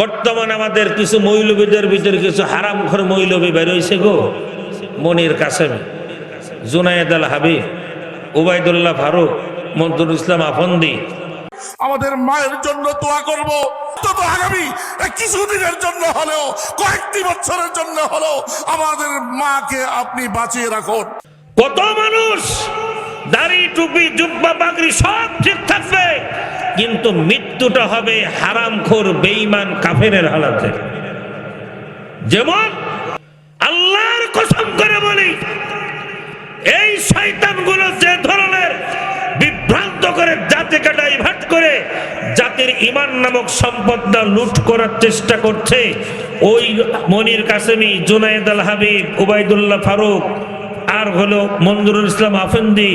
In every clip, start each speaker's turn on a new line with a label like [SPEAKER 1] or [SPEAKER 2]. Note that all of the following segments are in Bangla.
[SPEAKER 1] বর্তমান আমাদের কিছু মৌলবীদের ভিতরে কিছু হারাম ঘর মৌলবী বেরোইছে গো। মনির কাসেম জুনায়েদ আল হাবিব উবাইদুল্লাহ ফারুক মন্তুল ইসলাম আফন্দি।
[SPEAKER 2] আমাদের মায়ের জন্য দোয়া করব। তত আগামী কিছুদিনের জন্য হলেও কয়েকটি বছরের জন্য হলেও আমাদের মাকে আপনি বাঁচিয়ে রাখুন।
[SPEAKER 1] কত মানুষ দাড়ি টুপি জুব্বা বাগরি সব ঠিক থাকবে। কিন্তু মৃত্যুটা হবে হারামখোর, বেঈমান, কাফেরের হালাতে যেমন আল্লাহর কসম করে বলি, এই শয়তানগুলো যে ধরনের বিভ্রান্ত করে জাতিকে ডাইভার্ট করে জাতির ইমান নামক সম্পদটা লুট করার চেষ্টা করছে, ওই মনির কাসেমি, জুনায়েদ আল হাবিব উবাইদুল্লাহ ফারুক আর হলো মঞ্জুরুল ইসলাম আফেন্দি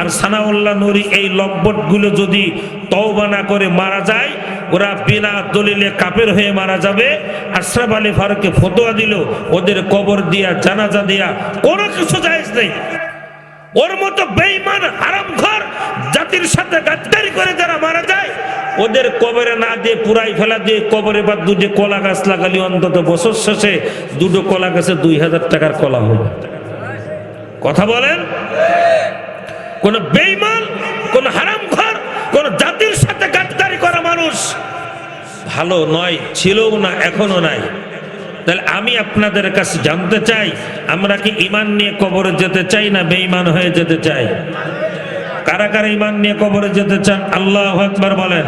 [SPEAKER 1] আর সানাউল্লাহ নুরি এই লব্বটগুলো যদি তওবা না করে মারা যায়, ওরা বিনা দলিলে কাপের হয়ে মারা যাবে। আশরাফ আলী ফারুককে ফতোয়া দিল, ওদের কবর দিয়া, জানাজা দিয়া, কোনো কিছু জায়েজ নেই। ওর মতো বেঈমান হারাম ঘর জাতির সাথে গাদ্দারি করে যারা মারা যায়, ওদের কবরে না দিয়ে পুরাই ফেলা দিয়ে কবরে বা দুটো কলা গাছ লাগালি, অন্তত বছর শেষে দুটো কলা গাছে দুই হাজার টাকার কলা হবে কথা বলেন। কোন বেইমান কোন হারাম ঘর, কোন জাতির সাথে গাদ্দারি করা মানুষ ভালো নয়, ছিলও না এখনও নাই। তাহলে আমি আপনাদের কাছে জানতে চাই, আমরা কি ইমান নিয়ে কবরে যেতে চাই না বেঈমান হয়ে যেতে চাই? কারা কারা ইমান নিয়ে কবরে যেতে চান? আল্লাহ আকবার বলেন।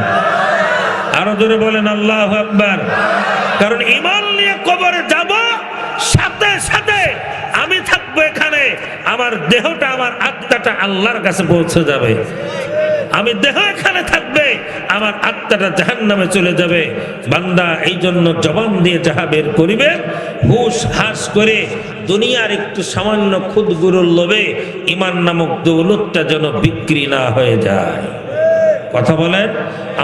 [SPEAKER 1] আরও জোরে বলেন, আল্লাহ আকবার। কারণ ইমান নিয়ে কবরে যাব সাথে সাথে আমার দেহটা, আমার আত্মাটা আল্লাহর কাছে পৌঁছে যাবে। আমি দেহ এখানে থাকবে, আমার আত্মাটা জাহান নামে চলে যাবে। বান্দা এই জন্য জবান দিয়ে যাহা বের করিবে, হুশ হাস করে দুনিয়ার একটু সামান্য ক্ষুদগুরুর লোভে ইমান নামক দৌলতটা যেন বিক্রি না হয়ে যায়। কথা বলেন,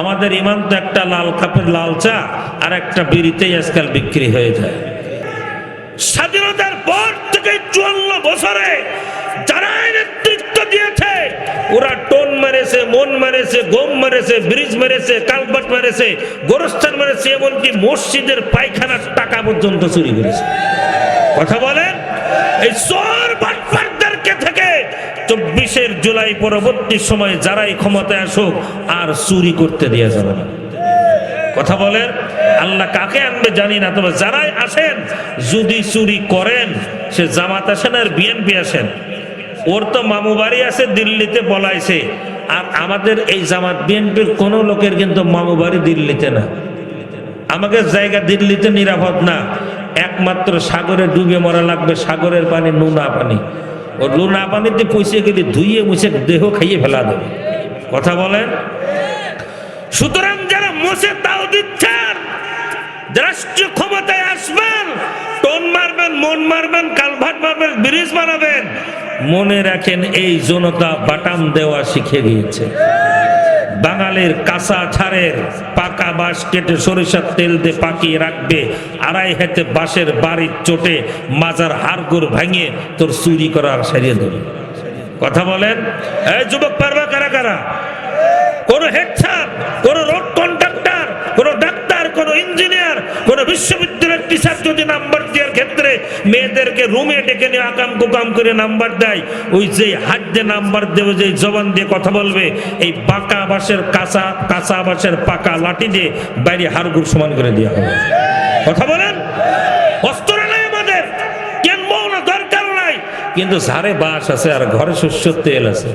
[SPEAKER 1] আমাদের ইমান তো একটা লাল কাপের লাল চা আর একটা বিড়িতেই আজকাল বিক্রি হয়ে যায়। স্বাধীনতার পর থেকে চুয়ান্ন বছরে যারা নেতৃত্ব দিয়েছে, ওরা টোন মেরেছে, মন মেরেছে, গম মেরেছে, ব্রিজ মেরেছে, কালবাট মেরেছে, গোরস্থান মেরেছে, এমনকি মসজিদের পায়খানার টাকা পর্যন্ত চুরি করেছে। কথা বলেন? এই চোর বাটপারদেরকে থেকে চব্বিশের জুলাই পরবর্তী সময়ে যারাই ক্ষমতায় আসুক, আর চুরি করতে দেওয়া যাবে না। কথা বলেন? আল্লাহ কাকে আনবে জানি না, তবে যারাই আসেন, যদি চুরি করেন সে জামাত আসেন আর বিএনপি আসেন। ওর তো মামু বাড়ি আছে দিল্লিতে বলাইছে। আর আমাদের এই জামাত বিএনপির কোনো লোকের কিন্তু মামু বাড়ি দিল্লিতে না। আমাদের জায়গা দিল্লিতে নিরাপদ না। একমাত্র সাগরে ডুবে মরা লাগবে, সাগরের পানি, নুনা পানি। ও নুনা পানিতে পয়সে গেলে ধুইয়ে মুছে দেহ খাইয়ে ফেলা দেবে। কথা বলেন? সুতরাং যারা মোসে তাও দিচ্ছেন। রাষ্ট্রীয় ক্ষমতায় মন মারবেন কালভাট মারবেন, ব্রিজ বানাবেন। মনে রাখেন এই জনতা বাটাম দেওয়া শিখে গিয়েছে। বাঙালির কাঁচা ছাড়ের পাকা বাঁশ কেটে সরিষার তেল দিয়ে পাকিয়ে রাখবে। আড়াই হাতে বাঁশের বাড়ির চোটে মাজার হাড়গোড় ভাঙিয়ে তোর চুরি করার সারিয়ে দেবে। কথা বলেন? এই যুবক পারবা কারা কারা? কোন হেড স্যার, কোন রোড কন্ট্রাক্টর কোন ডাক্তার, কোন ইঞ্জিনিয়ার, কোন বিশ্ববিদ্যালয়ের মেয়েদেরকে রুমে ডেকে নিয়ে আকাম কুকাম করে নাম্বার দেয়। ওই যে হাত দিয়ে নাম্বার দেবে যে জবান দিয়ে কথা বলবে, এই বাঁকা বাঁশের কাঁচা কাঁচা বাঁশের পাকা লাঠি দিয়ে বাইরে হাড়গুড় সমান করে দেওয়া হবে। কথা বলেন? অস্ত্র নাই আমাদের। কেন না দরকার নাই? কিন্তু ঝাড়ে বাঁশ আছে আর ঘরে শস্য তেল আছে।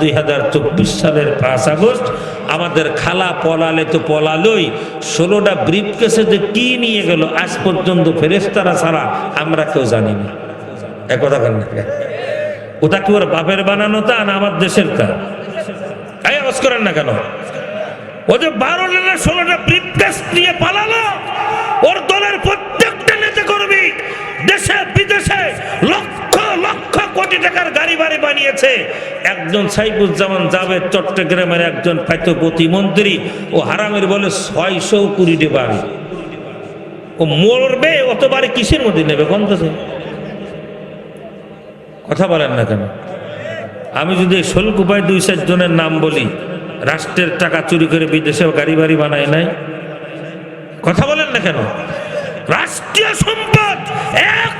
[SPEAKER 1] দুই হাজার চব্বিশ সালের পাঁচ আগস্ট আমাদের খালা পলালে তো পলালোই। ষোলোটা ব্রিফ কেসে যে কি নিয়ে গেল, আজ পর্যন্ত ফেরেস্তারা ছাড়া আমরা কেউ জানি না। একথা কেন? ওটা কি ওর বাপের বানানো তা না আমার দেশের তা? এই আওয়াজ করেন না কেন? ও যে বারোটা না ষোলোটা ব্রিফ কেস নিয়ে পালালো, ওর দলের প্রত্যেকটা নেতা কর্মী দেশে, বিদেশে, লক্ষ কোটি টাকার গাড়ি বাড়ি বানিয়েছে। একজন সাইফুজ্জামান জাভেদ চট্টগ্রামের একজন ফাইতো প্রতিমন্ত্রী ও হারামের বলে ছয়শো কুড়িটি বাড়ি। ও মরবে অত বাড়ি কিসের মধ্যে নেবে কমতেছে কথা বলেন না কেন? আমি যদি শোলক উপায় দুই চার জনের নাম বলি, রাষ্ট্রের টাকা চুরি করে বিদেশে গাড়ি বাড়ি বানায় নাই। কথা বলেন না কেন? রাষ্ট্রীয় সম্পদ এক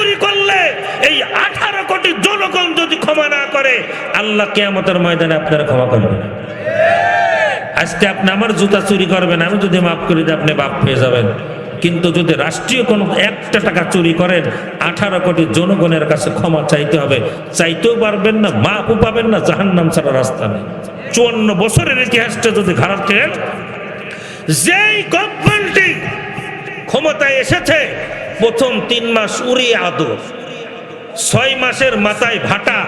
[SPEAKER 1] চুরি করলে এই আঠারো কোটি জনগণ যদি ক্ষমা না করে, আল্লাহ কেয়ামতের ময়দানে আপনারা ক্ষমা করবেন। আজকে আপনি আমার জুতা চুরি করবেন, আমি যদি মাফ করি আপনি বাপ পেয়ে যাবেন। কিন্তু যদি রাষ্ট্রীয় কোনো একটা টাকা চুরি করেন, আঠারো কোটি জনগণের কাছে ক্ষমা চাইতে হবে। চাইতেও পারবেন না মাপও পাবেন না, জাহান্নাম ছাড়া রাস্তা নেই। চুয়ান্ন বছরের ইতিহাসটা যদি ঘাড়াতেন যেই গভর্নমেন্টটি ক্ষমতায় এসেছে প্রথম তিন মাস উড়িয়ে আদর, ছয় মাসের মাথায় ভাটা,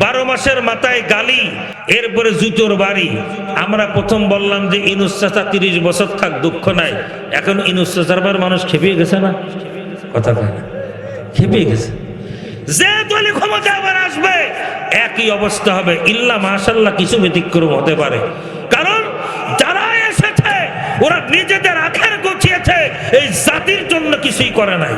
[SPEAKER 1] বারো মাসের মাথায় গালি, এরপরে জুতোর বাড়ি। আমরা প্রথম বললাম যে ইনুস তিরিশ বছর থাক, দুঃখ নাই। এখন ইনুস মানুষ খেপিয়ে গেছে না? কথা কয় না। খেপিয়ে গেছে। যে দলে ক্ষমতা আবার আসবে, একই অবস্থা হবে। ইল্লা মাশাল্লাহ কিছু ব্যতিক্রম হতে পারে। কারণ যারা এসেছে, ওরা নিজেদের এই জাতির জন্য কিছুই করে নাই।